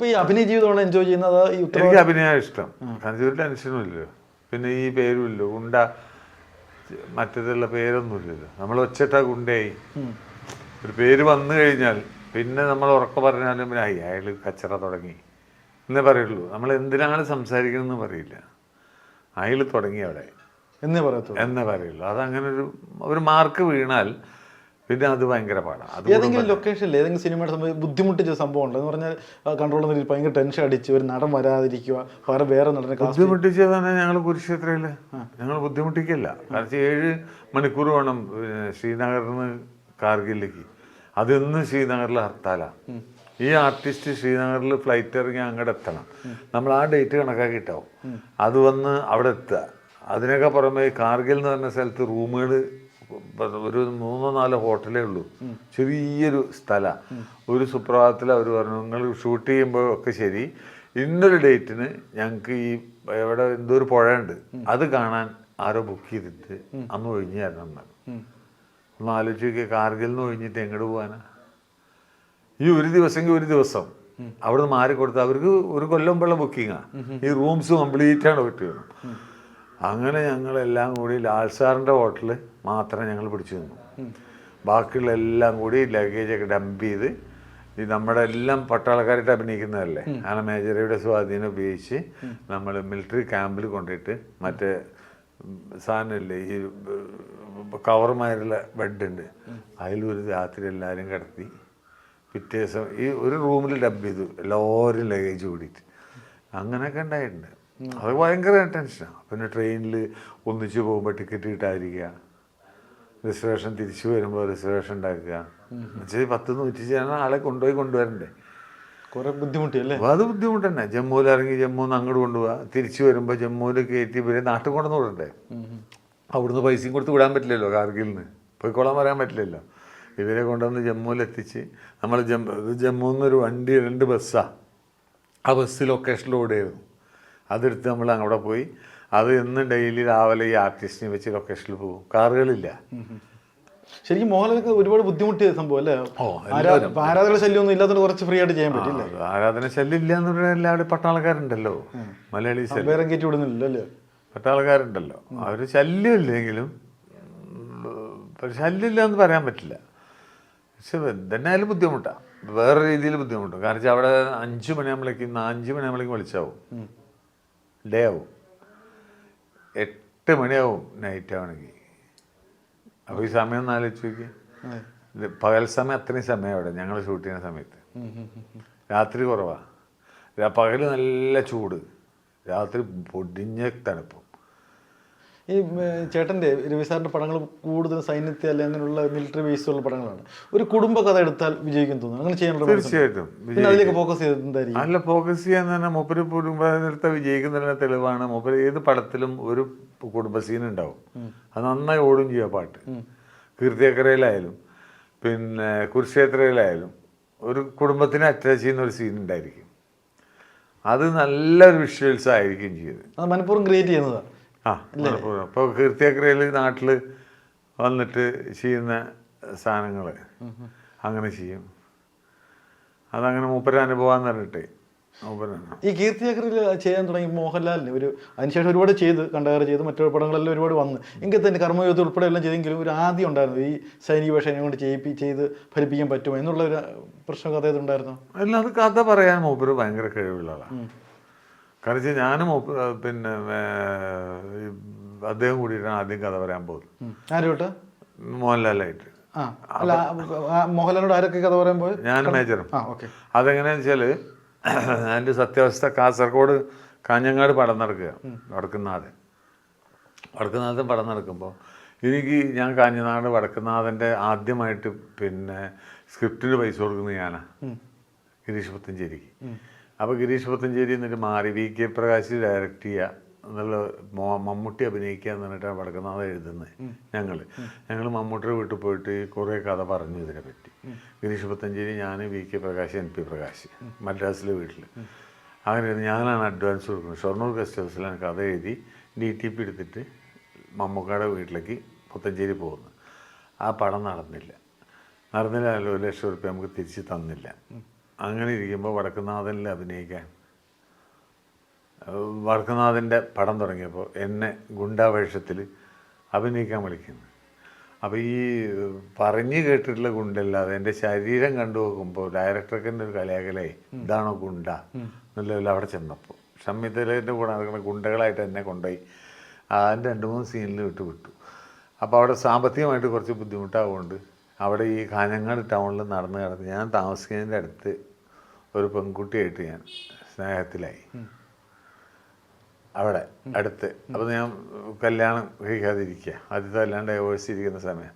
ഇപ്പൊ ഈ അഭിനയ ജീവിതമാണ് എൻജോയ് ചെയ്യുന്നത്? എനിക്ക് അഭിനയം ഇഷ്ടം. കാരണം ഒരു ടെൻഷനും പിന്നെ ഈ പേരുമില്ലോ ഗുണ്ട മറ്റേതുള്ള പേരൊന്നും ഇല്ലല്ലോ നമ്മൾ ഒച്ചട്ട ഗുണ്ടയായി. ഒരു പേര് വന്നു കഴിഞ്ഞാൽ പിന്നെ നമ്മൾ ഉറക്ക പറഞ്ഞാലും പിന്നെ അയ്യ അയാൾ കച്ചറ തുടങ്ങി. എന്നേ പറയുള്ളൂ. നമ്മൾ എന്തിനാണ് സംസാരിക്കണമെന്ന് പറയില്ല. അയാൾ തുടങ്ങി അവിടെ. എന്നേ പറയത്തുള്ളൂ. എന്നേ പറയുള്ളൂ. അതങ്ങനെ ഒരു ഒരു മാർക്ക് വീണാൽ പിന്നെ അത് ഭയങ്കര പാടാണ് ഏതെങ്കിലും ലൊക്കേഷനിൽ ഏതെങ്കിലും സിനിമയുടെ സമയത്ത് ബുദ്ധിമുട്ടിച്ച സംഭവം ഉണ്ട് എന്ന് പറഞ്ഞാൽ കൺട്രോൾ ചെയ്യുന്ന ഭയങ്കര ടെൻഷൻ അടിച്ച് ഒരു നടൻ വരാതിരിക്കുക വേറെ വേറെ നടനെ ബുദ്ധിമുട്ടിച്ചത് തന്നെ ഞങ്ങൾ കുരുക്ഷേത്രയിൽ. ഞങ്ങൾ ബുദ്ധിമുട്ടിക്കില്ല. കാരണം ഏഴ് മണിക്കൂർ വേണം ശ്രീനഗറിൽ നിന്ന് കാർഗിലേക്ക് അതിന്ന് ശ്രീനഗറിൽ ഹർത്താലാ. ഈ ആർട്ടിസ്റ്റ് ശ്രീനഗറിൽ ഫ്ലൈറ്റ് ഇറങ്ങി അങ്ങോട്ട് എത്തണം. നമ്മൾ ആ ഡേറ്റ് കണക്കാക്കി കണക്കാക്കിയിട്ടാവും അത് വന്ന് അവിടെ എത്തുക. അതിനൊക്കെ പുറമെ കാർഗിൽ എന്ന് പറഞ്ഞ സ്ഥലത്ത് റൂമുകൾ ഒരു മൂന്നോ നാലോ ഹോട്ടലേ ഉള്ളൂ. ചെറിയൊരു സ്ഥല. ഒരു സുപ്രഭാതത്തിൽ അവർ പറഞ്ഞു നിങ്ങൾ ഷൂട്ട് ചെയ്യുമ്പോൾ ഒക്കെ ശരി. ഇന്നൊരു ഡേറ്റിന് ഞങ്ങൾക്ക് ഈ എവിടെ എന്തോ ഒരു പുഴയുണ്ട്. അത് കാണാൻ ആരോ ബുക്ക് ചെയ്തിട്ട് അന്ന് ഒഴിഞ്ഞു തരണം എന്ന് പറഞ്ഞു. ഒന്ന് ആലോചിച്ച് നോക്കിയ കാർഗിൽ നിന്ന് ഒഴിഞ്ഞിട്ട് എങ്ങോട്ട് പോകാനാ ഈ ഒരു ദിവസമെങ്കിൽ ഒരു ദിവസം. അവിടുന്ന് മാറി കൊടുത്ത അവർക്ക് ഒരു കൊല്ലം മുമ്പുള്ള ബുക്കിങ്ങാ ഈ റൂംസ് കംപ്ലീറ്റ് ആണ് കിട്ടിയത് അങ്ങനെ ഞങ്ങളെല്ലാം കൂടി ലാൽ ഹോട്ടൽ മാത്രമേ മാത്രം ഞങ്ങൾ പിടിച്ചു നിന്നു. ബാക്കിയുള്ള എല്ലാം കൂടി ലഗേജൊക്കെ ഡംപ് ചെയ്ത് ഈ നമ്മുടെ എല്ലാം പട്ടാളക്കാരായിട്ട് അഭിനയിക്കുന്നതല്ലേ? അങ്ങനെ മേജറിയുടെ സ്വാധീനം ഉപയോഗിച്ച് നമ്മൾ മിലിറ്ററി ക്യാമ്പിൽ കൊണ്ടിട്ട് മറ്റേ സാധനമില്ലേ ഈ കവർമാരുള്ള ബെഡുണ്ട് അതിലൊരു രാത്രി എല്ലാവരും കിടത്തി പിറ്റേ ദിവസം ഈ ഒരു റൂമിൽ ഡബ് ചെയ്തു. എല്ലാവരും ലഗേജ് കൂടിയിട്ട് അങ്ങനെയൊക്കെ ഉണ്ടായിട്ടുണ്ട്. അത് ഭയങ്കര ടെൻഷനാണ് പിന്നെ ട്രെയിനിൽ ഒന്നിച്ച് പോകുമ്പോൾ ടിക്കറ്റ് കിട്ടാതിരിക്കുക. റിസർവേഷൻ തിരിച്ചു വരുമ്പോൾ റിസർവേഷൻ ഉണ്ടാക്കുക. എന്നുവെച്ചാൽ പത്ത് നൂറ്റി ചേർന്ന ആളെ കൊണ്ടുപോയി കൊണ്ടുവരണ്ടേ? കുറെ ബുദ്ധിമുട്ടി അല്ലേ അപ്പോൾ അത് ബുദ്ധിമുട്ട് തന്നെ ജമ്മുവിൽ ഇറങ്ങി ജമ്മു നിന്ന് അങ്ങോട്ട് കൊണ്ടുപോകുക തിരിച്ചു വരുമ്പോൾ ജമ്മുവിൽ കയറ്റി ഇവരെ നാട്ടിൽ കൊണ്ടുവന്ന് വിടണ്ടേ? അവിടുന്ന് പൈസയും കൊടുത്ത് വിടാൻ പറ്റില്ലല്ലോ കാർഗിൽ നിന്ന് പോയിക്കോളാൻ പറയാൻ പറ്റില്ലല്ലോ. ഇവരെ കൊണ്ടുവന്ന് ജമ്മുവിൽ എത്തിച്ച് നമ്മൾ ജമ്മു ജമ്മുവിൽ നിന്നൊരു വണ്ടി രണ്ട് ബസ്സാണ് ആ ബസ് ലൊക്കേഷനിൽ ഓടിയായിരുന്നു. അതെടുത്ത് നമ്മൾ അവിടെ പോയി. അത് ഇന്ന് ഡെയിലി രാവിലെ ഈ ആർട്ടിസ്റ്റിനെ വെച്ച് ലൊക്കേഷനിൽ പോകും. കാറുകളില്ല. ശരിക്കും മോഹൻലാലൊക്കെ ഒരുപാട് ബുദ്ധിമുട്ടിയ സംഭവം അല്ലേ? ഓ, ആരാ- ഇല്ലാത്തത് കുറച്ച് ഫ്രീ ആയിട്ട് ചെയ്യാൻ പറ്റില്ല ആരാധന ശല്യം ഇല്ല എന്ന് പറഞ്ഞാൽ എല്ലാവരും പട്ടാളക്കാരുണ്ടല്ലോ. മലയാളി വേറെ കയറ്റി വിടുന്നില്ല അല്ലേ? പട്ടാളക്കാരുണ്ടല്ലോ. അവർ ശല്യം ഇല്ലെങ്കിലും ശല്യമില്ല എന്ന് പറയാൻ പറ്റില്ല. പക്ഷെ എന്തായാലും ബുദ്ധിമുട്ടാണ് വേറെ രീതിയിൽ ബുദ്ധിമുട്ടും. കാരണം വെച്ചാൽ അവിടെ അഞ്ച് മണിയാകുമ്പോഴേക്കും അഞ്ച് മണിയാകുമ്പോഴേക്കും വിളിച്ചാവും. ഡേ ആവും എട്ട് മണിയാവും നൈറ്റ് ആവണമെങ്കിൽ അപ്പോൾ ഈ സമയം ഒന്ന് ആലോചിച്ച് നോക്കി പകൽ സമയം അത്രയും സമയം അവിടെ ഞങ്ങൾ ഷൂട്ട് ചെയ്യുന്ന സമയത്ത്. രാത്രി കുറവാണ് പകൽ നല്ല ചൂട്. രാത്രി പൊടിഞ്ഞ തണുപ്പും. ഈ ചേട്ടന്റെ രവി സാറിന്റെ പടങ്ങൾ കൂടുതൽ സൈന്യത്തെ അല്ലെ അങ്ങനെയുള്ള മിലിറ്ററി ബേസുള്ള പടങ്ങളാണ്. ഒരു കുടുംബ കഥ എടുത്താൽ വിജയിക്കും തോന്നുന്നു. അങ്ങനെ ചെയ്യാനുള്ള മനസ്സുണ്ടോ? തീർച്ചയായിട്ടും. അതിലേക്ക് ഫോക്കസ് ചെയ്തിട്ടുണ്ടായിരിക്കും അല്ല ഫോക്കസ് ചെയ്യാൻ തന്നെ മൂപ്പര് എടുത്താൽ വിജയിക്കുന്നതിന് തെളിവാണ്. മൂപ്പര് ഏത് പടത്തിലും ഒരു കുടുംബ സീൻ ഉണ്ടാവും. അത് നന്നായി ഓടും ചെയ്യുക പാട്ട്. കീർത്തിയക്കരയിലായാലും പിന്നെ കുരുക്ഷേത്രയിലായാലും ഒരു കുടുംബത്തിനെ അറ്റാച്ച് ചെയ്യുന്ന ഒരു സീൻ ഉണ്ടായിരിക്കും. അത് നല്ലൊരു വിഷ്വൽസ് ആയിരിക്കും ചെയ്ത് അത് മനഃപൂർവം ക്രിയേറ്റ് ചെയ്യുന്നതാണ്. ആ മലപ്പുറം ഇപ്പോൾ നാട്ടിൽ വന്നിട്ട് ചെയ്യുന്ന സാധനങ്ങൾ അങ്ങനെ ചെയ്യും. അതങ്ങനെ മൂപ്പര അനുഭവം പറഞ്ഞിട്ട് ഈ കീർത്തിയാക്കറിൽ ചെയ്യാൻ തുടങ്ങി മോഹൻലാലിന് ഒരു അതിനുശേഷം ഒരുപാട് ചെയ്ത് കണ്ടകർ ചെയ്ത് മറ്റു പടങ്ങളെല്ലാം ഒരുപാട് വന്ന്. എങ്കിൽ തന്നെ കർമ്മയോഗത്തിൽ ഉൾപ്പെടെ എല്ലാം ചെയ്തെങ്കിലും ഒരു ആദ്യം ഉണ്ടായിരുന്നു. ഈ സൈനിക വേഷം കൊണ്ട് ചെയ്യിപ്പി ചെയ്ത് ഫലിപ്പിക്കാൻ പറ്റുമോ? എന്നുള്ള ഒരു പ്രശ്നം കഥ ഉണ്ടായിരുന്നു അല്ല അത് കഥ പറയാൻ മൂപ്പര് ഭയങ്കര കഴിവുള്ള കാരണം വെച്ചാൽ ഞാനും പിന്നെ അദ്ദേഹം കൂടിയിട്ടാണ് ആദ്യം കഥ പറയാൻ പോകുന്നത്. ആരോട്ട്? മോഹൻലാലായിട്ട്. മോഹൻലാലിനോട് ആരൊക്കെ കഥ പറയാൻ പോയത് ഞാൻ മേജറും അതെങ്ങനെയാന്ന് വെച്ചാൽ അതിന്റെ സത്യാവസ്ഥ കാസർഗോഡ് കാഞ്ഞങ്ങാട് പടം നടക്കുക. വടക്കുന്നാഥൻ. വടക്കുന്നാഥൻ പടം നടക്കുമ്പോൾ എനിക്ക് ഞാൻ കാഞ്ഞനാട് വടക്കുന്നാഥന്റെ ആദ്യമായിട്ട് പിന്നെ സ്ക്രിപ്റ്റിന് പൈസ കൊടുക്കുന്നത് ഞാനാ. ഗിരീഷ് പുത്തഞ്ചേരിക്ക് അപ്പോൾ ഗിരീഷ് പുത്തഞ്ചേരി എന്നിട്ട് മാറി. വി കെ പ്രകാശ് ഡയറക്റ്റ് ചെയ്യുക എന്നുള്ള മമ്മൂട്ടി അഭിനയിക്കുക എന്ന് പറഞ്ഞിട്ടാണ് വടക്കുന്നാഥ എഴുതുന്നത് ഞങ്ങൾ ഞങ്ങൾ മമ്മൂട്ടിയുടെ വീട്ടിൽ പോയിട്ട് കുറേ കഥ പറഞ്ഞു ഇതിനെ പറ്റി. ഗിരീഷ് പുത്തഞ്ചേരി ഞാൻ V K Prakash N P Prakash മദ്രാസിലെ വീട്ടിൽ അങ്ങനെ ഞാനാണ് അഡ്വാൻസ് കൊടുക്കുന്നത്. ഷൊർണൂർ ഗസ്റ്റ് ഹൗസിലാണ് കഥ എഴുതി ഡി ടി പി എടുത്തിട്ട് മമ്മൂക്കയുടെ വീട്ടിലേക്ക് പുത്തഞ്ചേരി പോകുന്നു ആ പടം നടന്നില്ല. നടന്നില്ല. ഒരു ലക്ഷം റുപ്യ നമുക്ക് തിരിച്ച് തന്നില്ല. അങ്ങനെ ഇരിക്കുമ്പോൾ വടക്കുന്നാഥനിൽ അഭിനയിക്കാൻ. വടക്കുനാഥന്റെ വടക്കുന്നാഥന്റെ പടം തുടങ്ങിയപ്പോൾ എന്നെ ഗുണ്ടാവേഷത്തിൽ അഭിനയിക്കാൻ വിളിക്കുന്നു. അപ്പോൾ ഈ പറഞ്ഞു കേട്ടിട്ടുള്ള ഗുണ്ടല്ലാതെ എന്റെ ശരീരം കണ്ടു നോക്കുമ്പോൾ ഡയറക്ടർക്ക് എന്റെ ഒരു കലയാകലേ ഇതാണോ ഗുണ്ട? എന്നുള്ള അവിടെ ചെന്നപ്പോൾ ഷമ്മിത്തലേന്റെ കൂടെ നടക്കുന്ന ഗുണ്ടകളായിട്ട് എന്നെ കൊണ്ടുപോയി അതിന്റെ രണ്ട് മൂന്ന് സീനിൽ വിട്ട് വിട്ടു. അപ്പോൾ അവിടെ സാമ്പത്തികമായിട്ട് കുറച്ച് ബുദ്ധിമുട്ടാവുകൊണ്ട് അവിടെ ഈ കാഞ്ഞങ്ങാട് ടൗണിൽ നടന്ന് കിടന്ന് ഞാൻ താമസിക്കുന്നതിന്റെ അടുത്ത് ഒരു പെൺകുട്ടിയായിട്ട് ഞാൻ സ്നേഹത്തിലായി. അവിടെ അടുത്ത്. അപ്പോൾ ഞാൻ കല്യാണം കഴിക്കാതിരിക്കുക. ആദ്യത്തെ കല്യാണം ഡൈവേഴ്സ് ഇരിക്കുന്ന സമയം.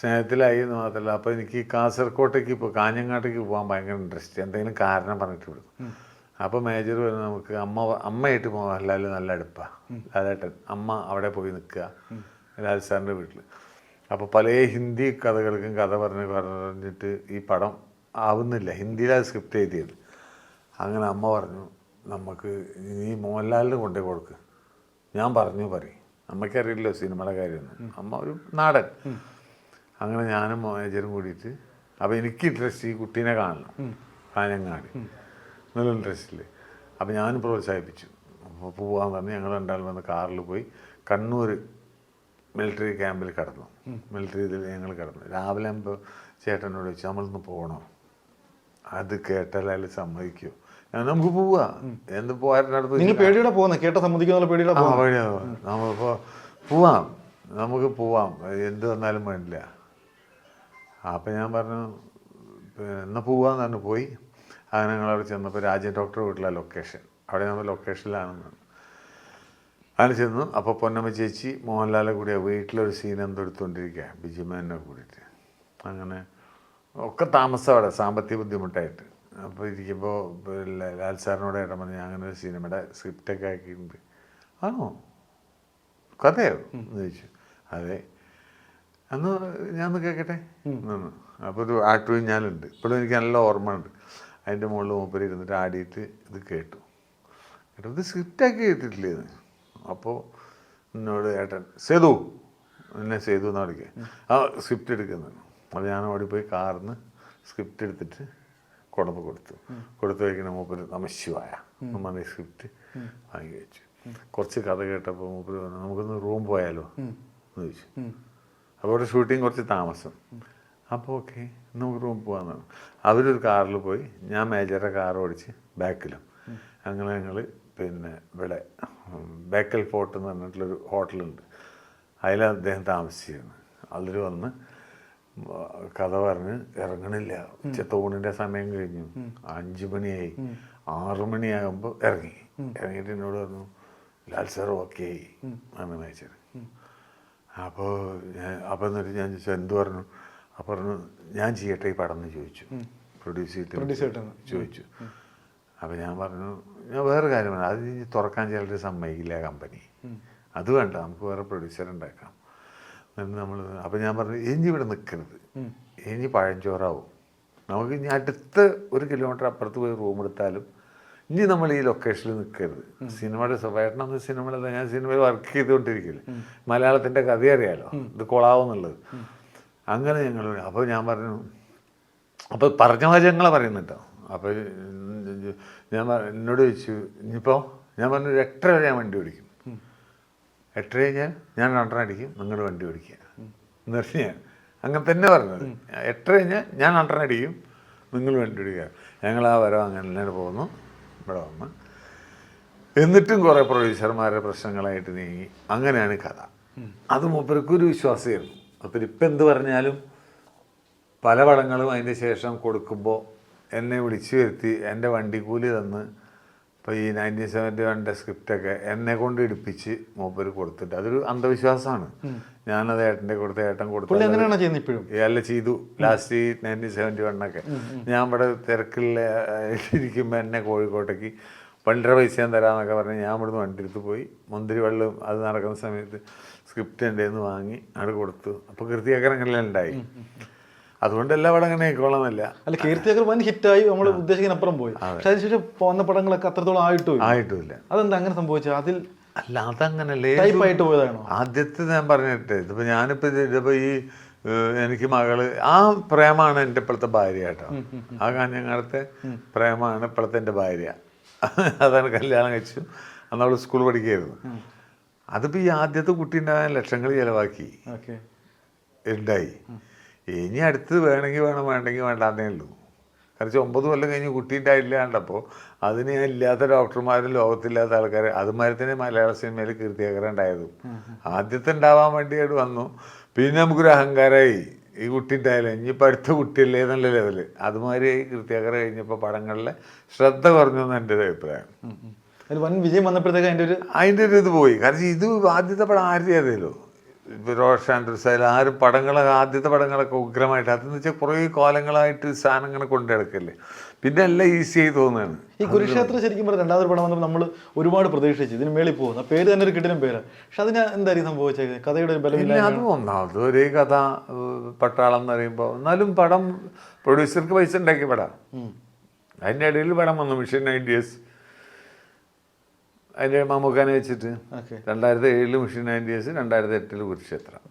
സ്നേഹത്തിലായി എന്ന് മാത്രമല്ല അപ്പോൾ എനിക്ക് കാസർകോട്ടേക്ക് ഇപ്പോൾ കാഞ്ഞങ്ങാട്ടേക്ക് പോകാൻ ഭയങ്കര ഇൻട്രസ്റ്റ് എന്തെങ്കിലും കാരണം പറഞ്ഞിട്ട് വിടും. അപ്പോൾ മേജർ വരുന്ന നമുക്ക് അമ്മ അമ്മയായിട്ട് മോഹൻലാൽ നല്ല അടുപ്പാണ് ലാലേട്ടൻ അമ്മ അവിടെ പോയി നിൽക്കുക. ലാൽ സാറിന്റെ വീട്ടിൽ അപ്പോൾ പല ഹിന്ദി കഥകൾക്കും കഥ പറഞ്ഞ് പറഞ്ഞിട്ട് ഈ പടം ആവുന്നില്ല. ഹിന്ദിയിലാണ് സ്ക്രിപ്റ്റ് എഴുതിയത്. അങ്ങനെ അമ്മ പറഞ്ഞു നമുക്ക് നീ മോഹൻലാലിന് കൊണ്ടേ കൊടുക്ക്. ഞാൻ പറഞ്ഞു പറയും. അമ്മയ്ക്കറിയില്ലോ സിനിമയുടെ കാര്യമൊന്നും. അമ്മ ഒരു നാടൻ. അങ്ങനെ ഞാനും മാനേജറും കൂടിയിട്ട് അപ്പോൾ എനിക്ക് ഇൻട്രസ്റ്റ് ഈ കുട്ടീനെ കാണണം. കാഞ്ഞങ്ങാടി നല്ല ഇൻട്രസ്റ്റിൽ അപ്പോൾ ഞാനും പ്രോത്സാഹിപ്പിച്ചു. അപ്പോൾ പോവാൻ പറഞ്ഞ്. ഞങ്ങൾ രണ്ടാളും വന്ന് കാറിൽ പോയി കണ്ണൂർ മിലിറ്ററി ക്യാമ്പിൽ കിടന്നു. മിലിറ്ററി ഇതിൽ ഞങ്ങൾ കിടന്നു. രാവിലെ ആകുമ്പോൾ ചേട്ടനോട് ചോദിച്ചു നമ്മളിന്ന് പോകണോ അത് കേട്ടാൽ അയാൾ സമ്മതിക്കുമോ ഞാൻ നമുക്ക് പോവാ. എന്ത് പോകാനടുത്ത് നിങ്ങൾ പേടിയോടെ പോകുന്നത് കേട്ട സമ്മതിക്കുന്ന പേടിയോടെ നമ്മളിപ്പോൾ പോവാം. നമുക്ക് പോവാം. എന്ത് വന്നാലും വേണ്ടില്ല. അപ്പം ഞാൻ പറഞ്ഞു എന്നാ എന്നാൽ പോവാന്ന് പറഞ്ഞു പോയി. അങ്ങനെ ഞങ്ങൾ അവിടെ ചെന്നപ്പോൾ രാജൻ ഡോക്ടർ വീട്ടിലാണ് ലൊക്കേഷൻ അവിടെ നമ്മൾ ലൊക്കേഷനിലാണെന്ന് അങ്ങനെ ചെന്നു. അപ്പോൾ പൊന്നമ്മ ചേച്ചി മോഹൻലാലെ കൂടിയാണ് വീട്ടിലൊരു സീൻ എന്തോ എടുത്തുകൊണ്ടിരിക്കുക ബിജിമേനെ കൂടിയിട്ട്. അങ്ങനെ ഒക്കെ താമസം അവിടെ സാമ്പത്തിക ബുദ്ധിമുട്ടായിട്ട്. അപ്പോൾ ഇരിക്കുമ്പോൾ ലാൽ സാറിനോട് ഏട്ടൻ പറഞ്ഞു ഞാൻ അങ്ങനെ ഒരു സിനിമയുടെ സ്ക്രിപ്റ്റൊക്കെ ആക്കിയിട്ടുണ്ട്. ആണോ? കഥയോ? എന്ന് ചോദിച്ചു. അതെ. അന്ന് ഞാൻ ഒന്ന് കേൾക്കട്ടെ എന്ന് അപ്പോൾ ഒരു ആട്ടു ഞാനുണ്ട്. ഇപ്പോഴും എനിക്ക് നല്ല ഓർമ്മ ഉണ്ട് അതിന്റെ മുകളിൽ മൂപ്പര് ഇരുന്നിട്ട് ആടിയിട്ട് ഇത് കേട്ടു. കേട്ടോ. ഇത് സ്ക്രിപ്റ്റാക്കി കേട്ടിട്ടില്ലേ അപ്പോൾ എന്നോട് ഏട്ടൻ സേതു. എന്നെ സേതു എന്നാണ് വിളിക്കുക ആ സ്ക്രിപ്റ്റ് എടുക്കുന്നത്. അപ്പോൾ ഞാൻ ഓടിപ്പോയി കാർന്ന് സ്ക്രിപ്റ്റ് എടുത്തിട്ട് കുടമ്പ് കൊടുത്തു. കൊടുത്തു വയ്ക്കുന്ന മൂപ്പര് നമശിവായ നമ്മുടെ സ്ക്രിപ്റ്റ് വാങ്ങി വെച്ചു. കുറച്ച് കഥ കേട്ടപ്പോൾ മൂപ്പര് പറഞ്ഞു നമുക്കൊന്ന് റൂം പോയാലോ? എന്ന് ചോദിച്ചു. അപ്പോൾ അവിടെ ഷൂട്ടിങ് കുറച്ച് താമസം. അപ്പോൾ ഓക്കെ നമുക്ക് റൂം പോകാമെന്നാണ് അവരൊരു കാറിൽ പോയി ഞാൻ മേജറുടെ കാർ ഓടിച്ച് ബാക്കിലും. അങ്ങനെ ഞങ്ങൾ പിന്നെ ഇവിടെ ബേക്കൽ ഫോർട്ട് എന്ന് പറഞ്ഞിട്ടുള്ളൊരു ഹോട്ടലുണ്ട്. അതിൽ അദ്ദേഹം താമസിച്ചിരുന്നു അതിൽ വന്ന് കഥ പറഞ്ഞ് ഇറങ്ങണില്ല. ഉച്ചത്തൂണിന്റെ സമയം കഴിഞ്ഞു. അഞ്ചു മണിയായി. ആറു മണിയാകുമ്പോൾ ഇറങ്ങി. ഇറങ്ങിയിട്ട് എന്നോട് പറഞ്ഞു ലാൽ സാർ ഓക്കെ ആയി. അങ്ങനെ മേച്ചത് അപ്പോൾ ഞാൻ എന്നിട്ട് ഞാൻ ചോദിച്ചു എന്ത് പറഞ്ഞു? അപ്പോൾ പറഞ്ഞു ഞാൻ ചെയ്യട്ടെ ഈ പടം എന്ന് ചോദിച്ചു. പ്രൊഡ്യൂസ് ചെയ്തിട്ട് ചോദിച്ചു. അപ്പോൾ ഞാൻ പറഞ്ഞു ഞാൻ വേറെ കാര്യം പറഞ്ഞു. അത് തുറക്കാൻ ചിലർ സമ്മതിക്കില്ല കമ്പനി അത് വേണ്ട. നമുക്ക് വേറെ പ്രൊഡ്യൂസർ ഉണ്ടാക്കാം. എന്നിട്ട് നമ്മൾ അപ്പം ഞാൻ പറഞ്ഞു ഇനി ഇവിടെ നിൽക്കരുത് ഇനി പഴഞ്ചോറാവും. നമുക്ക് ഇനി അടുത്ത ഒരു കിലോമീറ്റർ അപ്പുറത്ത് പോയി റൂം എടുത്താലും ഇനി നമ്മൾ ഈ ലൊക്കേഷനിൽ നിൽക്കരുത് സിനിമയുടെ സ്വഭാവം എന്ന ഞാൻ സിനിമയിൽ വർക്ക് ചെയ്തുകൊണ്ടിരിക്കില്ല. മലയാളത്തിന്റെ കഥ അറിയാലോ? ഇത് കൊളാവെന്നുള്ളത് അങ്ങനെ ഞങ്ങൾ അപ്പോൾ ഞാൻ പറഞ്ഞു അപ്പോൾ പറഞ്ഞ വചനങ്ങളെ പറയുന്നുണ്ടോ അപ്പോൾ ഞാൻ എന്നോട് ചോദിച്ചു ഇനിയിപ്പോൾ ഞാൻ പറഞ്ഞു ഒരു എട്ടര വരെ ഞാൻ വണ്ടി ഓടിക്കും. എട്ടര കഴിഞ്ഞാൽ ഞാൻ രണ്ടെണ്ണം അടിക്കും. നിങ്ങൾ വണ്ടി ഓടിക്കുക. എന്നിട്ട് ഞാൻ. അങ്ങനെ തന്നെ പറഞ്ഞത്. എട്ടര കഴിഞ്ഞാൽ ഞാൻ? രണ്ടെണ്ണം അടിക്കും. നിങ്ങൾ വണ്ടി ഓടിക്കുക. ഞങ്ങൾ ആ വരവ് അങ്ങനെ തന്നെ പോകുന്നു. ഇവിടെ വന്ന്. എന്നിട്ടും കുറേ പ്രൊഡ്യൂസർമാരുടെ പ്രശ്നങ്ങളായിട്ട് നീങ്ങി. അങ്ങനെയാണ് കഥ. അത് മൂപ്പർക്കൊരു വിശ്വാസമായിരുന്നു. അപ്പം ഇപ്പം എന്ത് പറഞ്ഞാലും പല പടങ്ങളും അതിന്റെ ശേഷം കൊടുക്കുമ്പോൾ എന്നെ വിളിച്ചു വരുത്തി എന്റെ വണ്ടിക്കൂലി തന്ന് ഇപ്പോൾ ഈ നയന്റീൻ സെവന്റി വണ്ണിന്റെ സ്ക്രിപ്റ്റൊക്കെ എന്നെ കൊണ്ട് ഇടിപ്പിച്ച് മൂപ്പര് കൊടുത്തിട്ട് അതൊരു അന്ധവിശ്വാസമാണ്. ഞാനത് ഏട്ടന്റെ കൊടുത്ത് ഏട്ടൻ കൊടുത്തു ചെയ്യുന്നത് ഇപ്പോഴും? അല്ല ചെയ്തു ലാസ്റ്റ് ഈ നയന്റീൻ സെവന്റി വണ്ണൊക്കെ ഞാൻ ഇവിടെ തിരക്കിൽ ഇരിക്കുമ്പോൾ എന്നെ കോഴിക്കോട്ടേക്ക് പണ്ടര പൈസ ഞാൻ തരാമെന്നൊക്കെ പറഞ്ഞ് ഞാൻ ഇവിടുന്ന് വണ്ടി എടുത്ത് പോയി. മുന്തിരി വെള്ളം അത് നടക്കുന്ന സമയത്ത് സ്ക്രിപ്റ്റ് എന്റെ വാങ്ങി അവിടെ കൊടുത്തു. അപ്പോൾ കൃത്യകരങ്ങളിലുണ്ടായി ഉണ്ടായി. അതുകൊണ്ട് എല്ലാ പടം അങ്ങനെ ആയിക്കോളാമല്ല അല്ല കീർത്തിയൊക്കെ വൻ ഹിറ്റായി നമ്മൾ ഉദ്ദേശിക്കുന്നപ്പുറം പോയി. പക്ഷെ അതിനുശേഷം വന്ന പടങ്ങളൊക്കെ അത്രത്തോളം ആയിട്ടും ആയിട്ടുമില്ല. അതെന്താ അങ്ങനെ സംഭവിച്ചത്? അതിൽ അല്ല അതങ്ങനല്ലേ ടൈപ്പായിട്ട് പോയതാണോ? ആദ്യത്തെ ഞാൻ പറഞ്ഞിട്ടേ ഇതിപ്പോൾ ഞാനിപ്പോൾ ഇതിപ്പോൾ ഈ എനിക്ക് മകൾ ആ പ്രേമാണ് എന്റെ ഇപ്പോഴത്തെ ഭാര്യ കേട്ടോ. ആ കാഞ്ഞങ്ങാടത്തെ പ്രേമാണ് ഇപ്പോഴത്തെ എന്റെ ഭാര്യ. അതാണ് കല്യാണം കഴിച്ചു. അന്ന് അവൾ സ്കൂൾ പഠിക്കുകയായിരുന്നു അതിപ്പോൾ ഈ ആദ്യത്തെ കുട്ടി ഉണ്ടാകാൻ ലക്ഷങ്ങൾ ചിലവാക്കി. ഉണ്ടായി. ഇനി അടുത്ത് വേണമെങ്കിൽ വേണം വേണ്ടെങ്കിൽ വേണ്ടാന്നേ ഉള്ളൂ. കാരണം ഒമ്പത് കൊല്ലം കഴിഞ്ഞ് കുട്ടി ഉണ്ടായില്ല കണ്ടപ്പോൾ അതിന് ഇല്ലാത്ത ഡോക്ടർമാരും ലോകത്തില്ലാത്ത ആൾക്കാർ അതുമാതിരി തന്നെ മലയാള സിനിമയിൽ കീർത്തിയാക്കരം ഉണ്ടായതും ആദ്യത്തെ ഉണ്ടാവാൻ വേണ്ടിയായിട്ട് വന്നു. പിന്നെ നമുക്കൊരു അഹങ്കാരമായി ഈ കുട്ടി ഉണ്ടായാലും ഇനിയിപ്പോൾ അടുത്ത കുട്ടിയല്ലേ എന്നുള്ള ലെവൽ. അതുമാതിരി കീർത്തിയാക്കര കഴിഞ്ഞപ്പോൾ പടങ്ങളിലെ ശ്രദ്ധ കുറഞ്ഞു എന്ന് എന്റെ ഒരു അഭിപ്രായം. അതിൽ വൻ വിജയം വന്നപ്പോഴത്തേക്ക് അതിന്റെ ഒരു അതിന്റെ ഒരു ഇത് പോയി. കാരണം ഇത് ആദ്യത്തെ പടം ആരുടെ ചെയ്തല്ലോ റോഷൻ ആൻഡ്രൂസ് ആയാലും ആരും പടങ്ങളൊക്കെ ആദ്യത്തെ പടങ്ങളൊക്കെ ഉഗ്രമായിട്ട് അതെന്ന് വെച്ചാൽ കുറേ കാലങ്ങളായിട്ട് സാധനങ്ങൾ കൊണ്ടു നടക്കല്ലേ. പിന്നെ എല്ലാം ഈസി ആയി തോന്നുകയാണ് ഈ കുരുക്ഷേത്രം ശരിക്കും പറഞ്ഞാൽ രണ്ടാമതൊരു പടം വന്നപ്പോൾ നമ്മൾ ഒരുപാട് പ്രതീക്ഷിച്ചു. ഇതിന് മേളിൽ പോകുന്ന. പേര് തന്നെ ഒരു കിട്ടിനും പേരാണ് പക്ഷെ അതിന് എന്തായിരിക്കും സംഭവിച്ചത് കഥയുടെ ഒരു പിന്നെ അത് ഒന്നാമത് ഒരേ കഥ പട്ടാളം എന്ന് പറയുമ്പോൾ എന്നാലും പടം പ്രൊഡ്യൂസർക്ക് പൈസ ഉണ്ടാക്കിയ പടം. അതിന്റെ ഇടയിൽ പടം വന്നു. മിഷൻ നയന്റീസ് അതിന്റെ മമ്മൂക്കാനെ വെച്ചിട്ട് രണ്ടായിരത്തി ഏഴിൽ മിഷൻ നയന്റീസ് രണ്ടായിരത്തി എട്ടിൽ കുരുക്ഷേത്രം